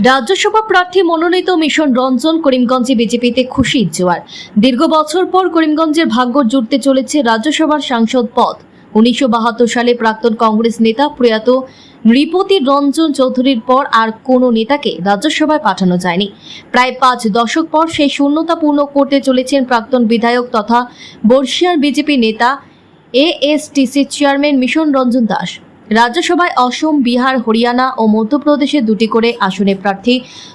রাজ্যসভা প্রার্থী মনোনীত মিশন রঞ্জন করিমগঞ্জে বিজেপিতে খুশির জোয়ার। দীর্ঘ বছর পর করিমগঞ্জের ভাগ্য জুড়তে চলেছে রাজ্যসভার সাংসদ পদ। উনিশশো বাহাত্তর সালে প্রাক্তন কংগ্রেস নেতা প্রয়াত নৃপতি রঞ্জন চৌধুরীর পর আর কোনো নেতাকে রাজ্যসভায় পাঠানো যায়নি। প্রায় পাঁচ দশক পর সেই শূন্যতা পূর্ণ করতে চলেছেন প্রাক্তন বিধায়ক তথা বর্ষিয়ার বিজেপি নেতা এএসটিসি চেয়ারম্যান মিশন রঞ্জন দাস। রাজ্যসভায় অসম, বিহার, হরিয়ানা ও মধ্যপ্রদেশে দুটি করে আসনে প্রার্থী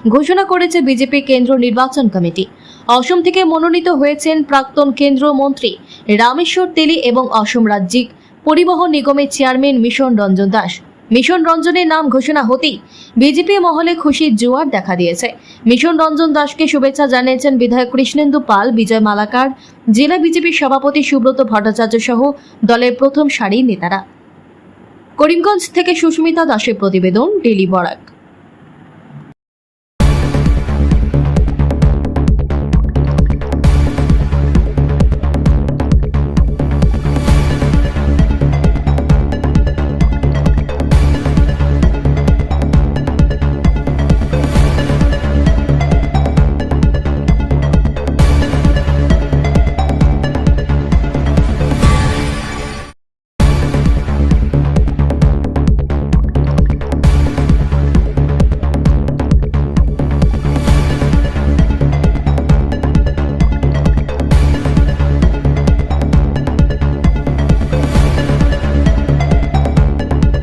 ঘোষণা করেছে বিজেপি কেন্দ্র নির্বাচন কমিটি। অসম থেকে মনোনীত হয়েছেন প্রাক্তন কেন্দ্রীয় মন্ত্রী রামেশ্বর তেলি এবং অসম রাজ্যিক পরিবহন নিগমের চেয়ারম্যান মিশন রঞ্জন দাস। মিশন রঞ্জনের নাম ঘোষণা হতেই বিজেপি মহলে খুশির জোয়ার দেখা দিয়েছে। মিশন রঞ্জন দাসকে শুভেচ্ছা জানিয়েছেন বিধায়ক কৃষ্ণেন্দু পাল, বিজয় মালাকার, জেলা বিজেপির সভাপতি সুব্রত ভট্টাচার্য সহ দলের প্রথম সারির নেতারা। করিমগঞ্জ থেকে সুস্মিতা দাসের প্রতিবেদন ডেলি বরাক।